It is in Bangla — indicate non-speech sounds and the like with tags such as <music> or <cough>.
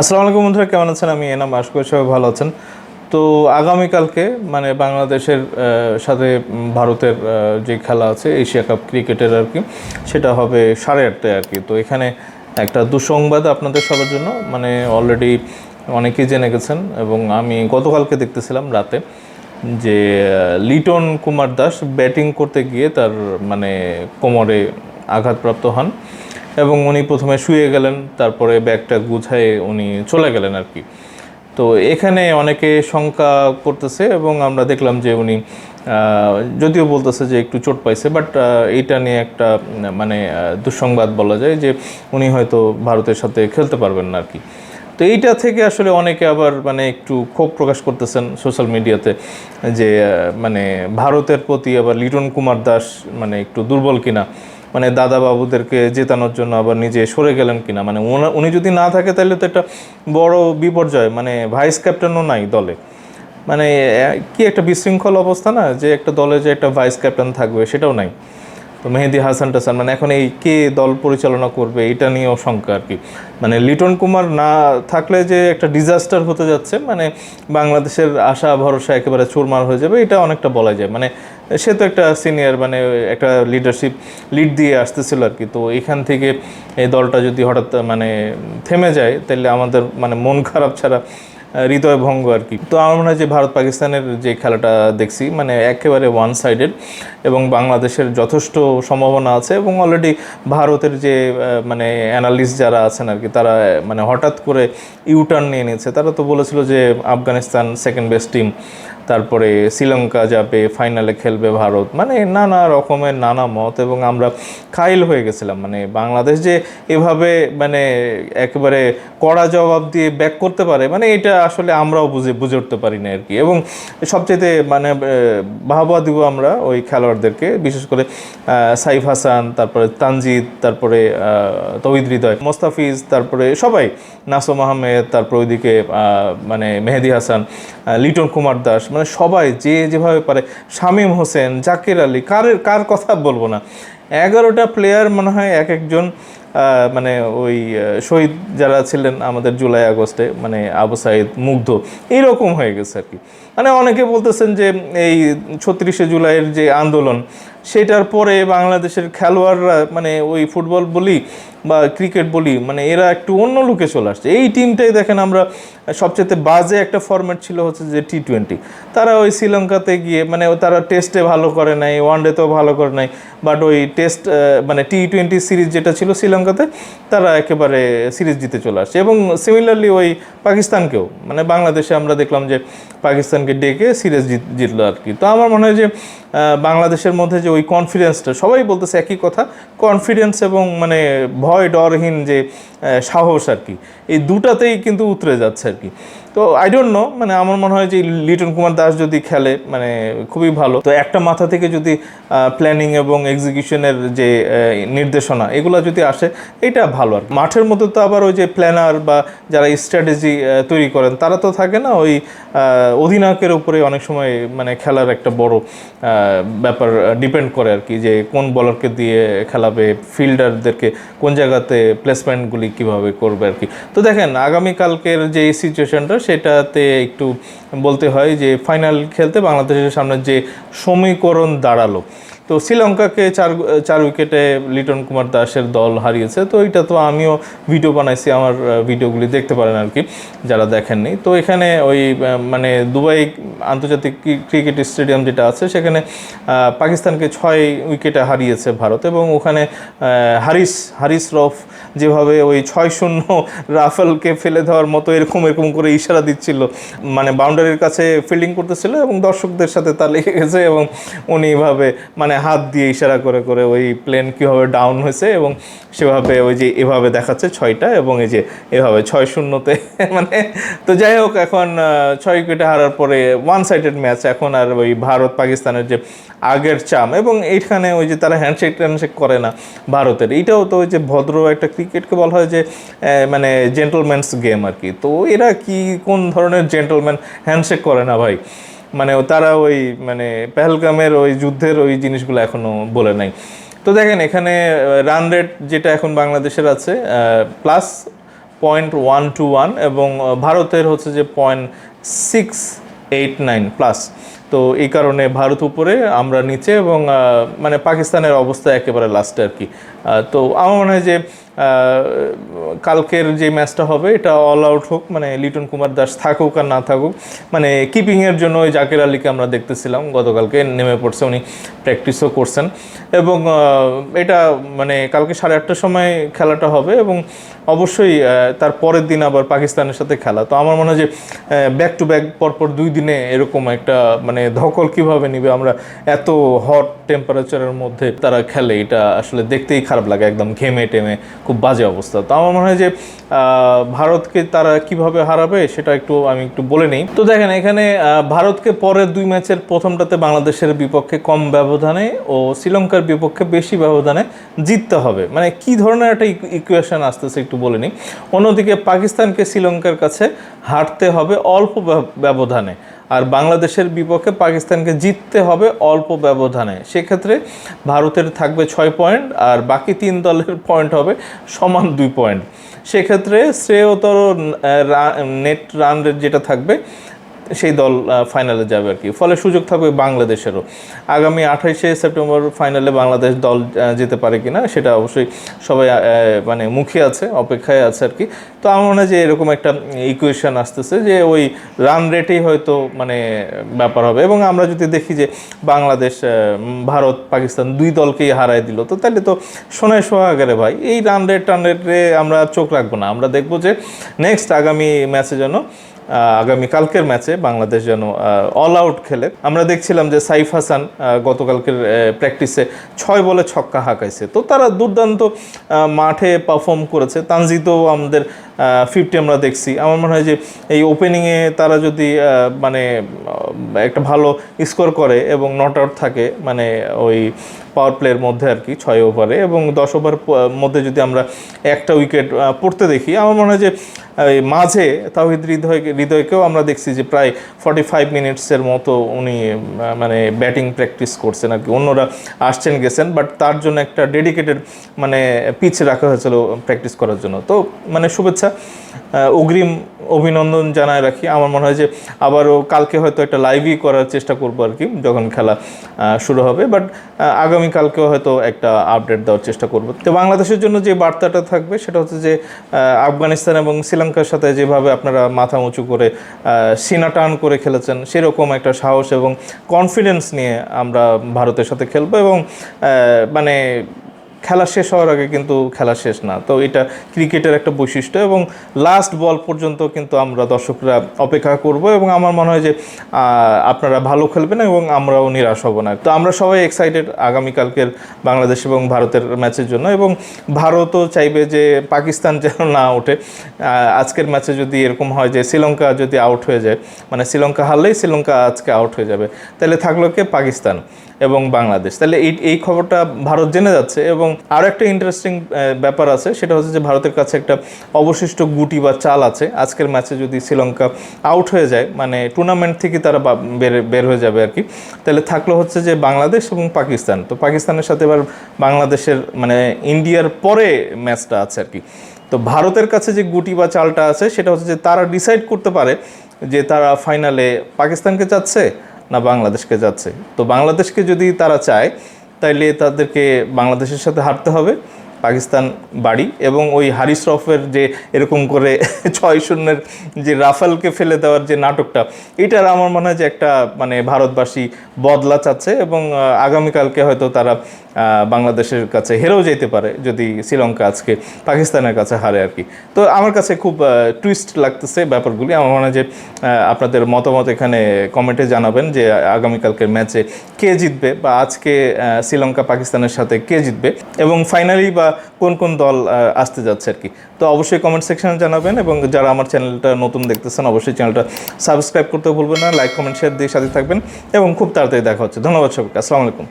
আসসালামু আলাইকুম বন্ধুরা, কেমন আছেন? আমি এনাম, আশা করি সবাই ভালো আছেন। তো আগামীকালকে মানে বাংলাদেশের সাথে ভারতের যে খেলা আছে, এশিয়া কাপ ক্রিকেটের আর কি, সেটা হবে সাড়ে আটটায় আর কি। তো এখানে একটা দুঃসংবাদ আপনাদের সবার জন্য। মানে অলরেডি অনেকেই জেনে গেছেন এবং আমি গতকালকে দেখতেছিলাম রাতে যে লিটন কুমার দাস ব্যাটিং করতে গিয়ে তার মানে কোমরে আঘাতপ্রাপ্ত হন। এবং উনি প্রথমে শুয়ে গেলেন, তারপরে ব্যাগটা গুছায়ে উনি চলে গেলেন আর কি। তো এখানে অনেকে শঙ্কা করতেছে এবং আমরা দেখলাম যে উনি যদিও বলতেছে যে একটু চোট পাইছে বাট এইটা নিয়ে একটা মানে দুঃসংবাদ বলা যায় যে উনি হয়তো ভারতের সাথে খেলতে পারবেন না আর কি। তো এইটা থেকে আসলে অনেকে আবার মানে একটু ক্ষোভ প্রকাশ করতেছেন সোশ্যাল মিডিয়াতে যে মানে ভারতের প্রতি আবার লিটন কুমার দাস মানে একটু দুর্বল কিনা। মানে দাদা বাবুদেরকে জেতানোর জন্য আবার নিজে সরে গেলেন কিনা? মানে উনি যদি না থাকে তাহলে তো একটা বড় বিপর্যয় মানে ভাইস ক্যাপ্টেনও নাই দলে। মানে কি একটা বিশৃঙ্খল অবস্থা না? যে একটা দলে যে একটা ভাইস ক্যাপ্টেন থাকবে, সেটাও নাই। তো মেহেদি হাসান টাসান মানে এখন এই কে দল পরিচালনা করবে, এটা নিয়েও শঙ্কা আর কি। মানে লিটন কুমার না থাকলে যে একটা ডিজাস্টার হতে যাচ্ছে মানে বাংলাদেশের আশা, ভরসা একেবারে চুরমার হয়ে যাবে, এটা অনেকটা বলা যায়। মানে সে তো একটা সিনিয়র মানে একটা লিডারশিপ লিড দিয়ে আসতেছিল আর কি। তো এখান থেকে এই দলটা যদি হঠাৎ মানে থেমে যায়, তাহলে আমাদের মানে মন খারাপ ছাড়া হৃদয় ভঙ্গ আর কি। তো আমার মনে হয় যে ভারত পাকিস্তানের যে খেলাটা দেখছি মানে একেবারে ওয়ান সাইডেড এবং বাংলাদেশের যথেষ্ট সম্ভাবনা আছে এবং অলরেডি ভারতের যে মানে অ্যানালিস্ট যারা আছেন আর কি, তারা মানে হঠাৎ করে ইউটার্ন নিয়ে নিয়েছে। তারা তো বলেছিল যে আফগানিস্তান সেকেন্ড বেস্ট টিম তারপরে শ্রীলঙ্কা যাবে, ফাইনালে খেলবে ভারত মানে নানা রকমের নানা মত এবং আমরা খাইল হয়ে গেছিলাম। মানে বাংলাদেশ যে এভাবে মানে একেবারে কড়া জবাব দিয়ে ব্যাক করতে পারে মানে এটা আসলে আমরাও বুঝে বুঝে উঠতে পারি না আর কি। এবং সবচেয়ে মানে বাহবা দিব আমরা ওই খেলোয়াড়দেরকে, বিশেষ করে সাইফ হাসান, তারপরে তানজিদ, তারপরে তৌহিদ হৃদয়, মোস্তাফিজ, তারপরে সবাই, নাসম আহমেদ, তারপর ওইদিকে মানে মেহেদি হাসান লিটন কুমার দাস মানে সবাই যে যেভাবে পারে। শামীম হোসেন, জাকির আলী কার কার কথা বলব না? এগারোটা প্লেয়ার মনে হয় এক একজন মানে ওই শহীদ যারা ছিলেন আমাদের জুলাই আগস্টে মানে আবু সাইদ মুগ্ধ, এইরকম হয়ে গেছে আর কি। মানে অনেকে বলতেছেন যে এই ছত্রিশে জুলাইয়ের যে আন্দোলন, সেটার পরে বাংলাদেশের খেলোয়াড়রা মানে ওই ফুটবল বলি বা ক্রিকেট বলি মানে এরা একটু অন্য লুকে চলে আসছে। এই টিমটাই দেখেন আমরা, সবচেয়ে বাজে একটা ফরম্যাট ছিল হচ্ছে যে টি টোয়েন্টি তারা ওই শ্রীলঙ্কাতে গিয়ে মানে তারা টেস্টে ভালো করে নাই ওয়ানডেতেও ভালো করে নাই বাট ওই টেস্ট মানে টি টোয়েন্টি সিরিজ যেটা ছিল শ্রীলঙ্কাতে তারা একেবারে সিরিজ জিতে চলে আসছে। এবং সিমিলারলি ওই পাকিস্তানকেও মানে বাংলাদেশে আমরা দেখলাম যে পাকিস্তানকে ডেকে সিরিজ জিত, জিতলো আর কি। তো আমার মনে হয় যে বাংলাদেশের মধ্যে যে ওই কনফিডেন্সটা সবাই বলতেছে একই কথা কনফিডেন্স এবং মানে ভয়, ডরহীন যে সাহস আর কি, এই দুটাতেই কিন্তু উতরে যাচ্ছে আর কি। তো আই ডোন্ট নো মানে আমার মনে হয় যে লিটন কুমার দাস যদি খেলে মানে খুবই ভালো। তো একটা মাথা থেকে যদি প্ল্যানিং এবং এক্সিকিউশনের যে নির্দেশনা, এগুলো যদি আসে, এটা ভালো আর মাঠের মধ্যে তো আবার ওই যে প্ল্যানার বা যারা স্ট্র্যাটেজি তৈরি করেন, তারা তো থাকে না ওই অধিনায়কের উপরে অনেক সময় মানে খেলার একটা বড় ব্যাপার ডিপেন্ড করে আর কি, যে কোন বলারকে দিয়ে খেলাবে ফিল্ডারদেরকে কোন জায়গাতে প্লেসমেন্টগুলি কীভাবে করবে আর কি। তো দেখেন, আগামীকালকের যে সিচুয়েশনটা সেটাতে একটু বলতে হয় যে ফাইনাল খেলতে বাংলাদেশের সামনে যে সমীকরণ দাঁড়াল। তো শ্রীলঙ্কাকে চার চার উইকেটে লিটন কুমার দাসের দল হারিয়েছে। তো এটা তো আমিও ভিডিও বানাইছি, আমার ভিডিওগুলি দেখতে পারেন আর কি, যারা দেখেননি। তো এখানে ওই মানে দুবাই আন্তর্জাতিক ক্রিকেট স্টেডিয়াম যেটা আছে, সেখানে পাকিস্তানকে ছয় উইকেটে হারিয়েছে ভারত এবং ওখানে হারিস হারিস রফ যেভাবে ওই ছয় শূন্য রাফেলকে ফেলে দেওয়ার মতো এরকম এরকম করে ইশারা দিচ্ছিল। মানে বাউন্ডারির কাছে ফিল্ডিং করতেছিল এবং দর্শকদের সাথে তা লেগে গেছে এবং উনি এভাবে মানে হাত দিয়ে ইশারা করে করে ওই প্লেন কীভাবে ডাউন হয়েছে এবং সেভাবে ওই যে এভাবে দেখাচ্ছে ছয়টা এবং এই যে এভাবে ছয় শূন্যতে <laughs> মানে তো যাই হোক, এখন ছয় উইকেটে হারার পরে ওয়ান সাইডেড ম্যাচ এখন আর ওই ভারত পাকিস্তানের যে আগের চাম এবং এইখানে ওই যে তারা হ্যান্ডশেক ট্যান্ডশেক করে না ভারতের। এইটাও তো ওই যে ভদ্র একটা ক্রিকেটকে বলা হয় যে মানে জেন্টলম্যানস গেম আর কি। তো এরা কি, কোন ধরনের জেন্টলম্যান হ্যান্ডশেক করে না ভাই? মানে তারা ওই মানে পেহেলগামের ওই যুদ্ধের ওই জিনিসগুলো এখনও বলে নাই। তো দেখেন, এখানে রান রেট যেটা এখন বাংলাদেশের আছে plus point one two one এবং ভারতের হচ্ছে যে point six eight nine plus তো এই কারণে ভারত উপরে, আমরা নিচে এবং মানে পাকিস্তানের অবস্থা একেবারে লাস্টে আর কি। তো আমার মনে হয় যে কালকের যে ম্যাচটা হবে, এটা অল আউট হোক মানে লিটন কুমার দাস থাকুক আর না থাকুক মানে কিপিংয়ের জন্য ওই জাকির আলীকে আমরা দেখতেছিলাম, গতকালকে নেমে পড়ছে, উনি প্র্যাকটিসও করছেন। এবং এটা মানে কালকে সাড়ে আটটার সময় খেলাটা হবে এবং অবশ্যই তার পরের দিন আবার পাকিস্তানের সাথে খেলা। তো আমার মনে হয় যে ব্যাক টু ব্যাক পরপর দুই দিনে এরকম একটা মানে ধকল কীভাবে নিবে, আমরা এত হট টেম্পারেচারের মধ্যে তারা খেলে, এটা আসলে দেখতেই খারাপ লাগে, একদম ঘেমে টেমে খুব বাজে অবস্থা। তো আমার মনে হয় যে ভারতকে তারা কীভাবে হারাবে সেটা একটু, আমি একটু বলে নিই। তো দেখেন, এখানে ভারতকে পরের দুই ম্যাচের প্রথমটাতে বাংলাদেশের বিপক্ষে কম ব্যবধানে ও শ্রীলঙ্কার বিপক্ষে বেশি ব্যবধানে জিততে হবে। মানে কি ধরনের একটা ইকুয়েশন আসতেছে একটু বলে নিই। অন্যদিকে পাকিস্তানকে শ্রীলঙ্কার কাছে হারতে হবে অল্প ব্যবধানে। আর বাংলাদেশের বিপক্ষে পাকিস্তানকে জিততে হবে অল্প ব্যবধানে। সেক্ষেত্রে ভারতের থাকবে ছয় পয়েন্ট আর বাকি তিন দলের পয়েন্ট হবে সমান দুই পয়েন্ট। সেক্ষেত্রে শ্রেয়তর নেট রান রেট যেটা থাকবে সেই দল ফাইনালে যাবে আর কি। ফলে সুযোগ থাকবে বাংলাদেশেরও। আগামী আঠাইশে সেপ্টেম্বর ফাইনালে বাংলাদেশ দল যেতে পারে কিনা, সেটা অবশ্যই সবাই মানে মুখে আছে, অপেক্ষায় আছে আর কি। তো আমার মনে হয় যে এরকম একটা ইকুয়েশন আসতেছে যে ওই রান রেটেই হয়তো মানে ব্যাপার হবে। এবং আমরা যদি দেখি যে বাংলাদেশ ভারত, পাকিস্তান দুই দলকেই হারায় দিল, তো তাহলে তো সোনায় সোহাগারে ভাই। এই রান রেট টান রেটে আমরা চোখ রাখব না। আমরা দেখব যে নেক্সট আগামী ম্যাচে যেন আহ, আগামী কালকের ম্যাচে বাংলাদেশ যেন অল আউট খেলে। আমরা দেখছিলাম যে সাইফ হাসান গতকালকের প্র্যাকটিসে ছয় বলে ছক্কা হাঁকাইছে। তো তারা দুর্দান্ত মাঠে পারফর্ম করেছে। তানজিদও আমাদের ফিফটি আমরা দেখছি। আমার মনে হয় যে এই ওপেনিংয়ে তারা যদি মানে একটা ভালো স্কোর করে এবং নট আউট থাকে মানে ওই পাওয়ার প্লের মধ্যে আর কি, ছয় ওভারে এবং দশ ওভার মধ্যে যদি আমরা একটা উইকেট পড়তে দেখি, আমার মনে হয় যে মাঝে তাহিদ হৃদয়, হৃদয়কেও আমরা দেখছি যে প্রায় ফর্টি ফাইভ মিনিটসের মতো উনি মানে ব্যাটিং প্র্যাকটিস করছেন আর কি। অন্যরা আসছেন, গেছেন বাট তার জন্য একটা ডেডিকেটেড মানে পিচ রাখা হয়েছিল প্র্যাকটিস করার জন্য। তো মানে শুভেচ্ছা। অগ্রিম অভিনন্দন জানায় রাখি। আমার মনে হয় যে আবারও কালকে হয়তো একটা লাইভই করার চেষ্টা করব আর কি, যখন খেলা শুরু হবে। বাট আগামীকালকেও হয়তো একটা আপডেট দেওয়ার চেষ্টা করব। তো বাংলাদেশের জন্য যে বার্তাটা থাকবে, সেটা হচ্ছে যে আফগানিস্তান এবং শ্রীলঙ্কার সাথে যেভাবে আপনারা মাথা উঁচু করে সিনা টান করে খেলেছেন, সেরকম একটা সাহস এবং কনফিডেন্স নিয়ে আমরা ভারতের সাথে খেলব এবং মানে খেলা শেষ হওয়ার আগে কিন্তু খেলা শেষ না। তো এটা ক্রিকেটের একটা বৈশিষ্ট্য এবং লাস্ট বল পর্যন্ত কিন্তু আমরা দর্শকরা অপেক্ষা করব এবং আমার মনে হয় যে আপনারা ভালো খেলবেন এবং আমরাও নিরাশ হব না। তো আমরা সবাই এক্সাইটেড আগামীকালকের বাংলাদেশ এবং ভারতের ম্যাচের জন্য এবং ভারতও চাইবে যে পাকিস্তান যেন না ওঠে। আজকের ম্যাচে যদি এরকম হয় যে শ্রীলঙ্কা যদি আউট হয়ে যায় মানে শ্রীলঙ্কা হারলেই শ্রীলঙ্কা আজকে আউট হয়ে যাবে। তাহলে থাকল কে পাকিস্তান। এবং বাংলাদেশ। তাহলে এই এই খবরটা ভারত জেনে যাচ্ছে এবং আরও একটা ইন্টারেস্টিং ব্যাপার আছে, সেটা হচ্ছে যে ভারতের কাছে একটা অবশিষ্ট গুটি বা চাল আছে। আজকের ম্যাচে যদি শ্রীলঙ্কা আউট হয়ে যায় মানে টুর্নামেন্ট থেকে তারা বের বের হয়ে যাবে আর কি। তাহলে থাকল হচ্ছে যে বাংলাদেশ এবং পাকিস্তান। তো পাকিস্তানের সাথে এবার বাংলাদেশের মানে ইন্ডিয়ার পরে ম্যাচটা আছে আর কি। তো ভারতের কাছে যে গুটি বা চালটা আছে, সেটা হচ্ছে যে তারা ডিসাইড করতে পারে যে তারা ফাইনালে পাকিস্তানকে চাচ্ছে না বাংলাদেশকে যাচ্ছে। তো বাংলাদেশকে যদি তারা চায়, তাইলে তাদেরকে বাংলাদেশের সাথে হারতে হবে, পাকিস্তান বাড়ি এবং ওই হারিস যে এরকম করে <laughs> ছয় শূন্যের যে রাফালকে ফেলে দেওয়ার যে নাটকটা, এটার আমার মনে হয় যে একটা মানে ভারতবাসী বদলা চাচ্ছে এবং আগামীকালকে হয়তো তারা বাংলাদেশের কাছে হেরেও যেতে পারে যদি শ্রীলঙ্কা আজকে পাকিস্তানের কাছে হারে আর কি। তো আমার কাছে খুব টুইস্ট লাগতেছে ব্যাপারগুলি। আমার মনে হয় যে আপনাদের মতামত এখানে কমেন্টে জানাবেন যে, আগামীকালকের ম্যাচে কে জিতবে বা আজকে শ্রীলঙ্কা পাকিস্তানের সাথে কে জিতবে এবং ফাইনালি বা কোন কোন দল আসতে যাচ্ছে আর কি। তো অবশ্যই কমেন্ট সেকশনে জানাবেন এবং যারা আমার চ্যানেলটা নতুন দেখতেছেন, অবশ্যই চ্যানেলটা সাবস্ক্রাইব করতে ভুলবেন না লাইক কমেন্ট শেয়ার দিয়ে সাথে থাকবেন এবং খুব তাড়াতাড়ি দেখা হচ্ছে। ধন্যবাদ সবাইকে। আসসালামু আলাইকুম।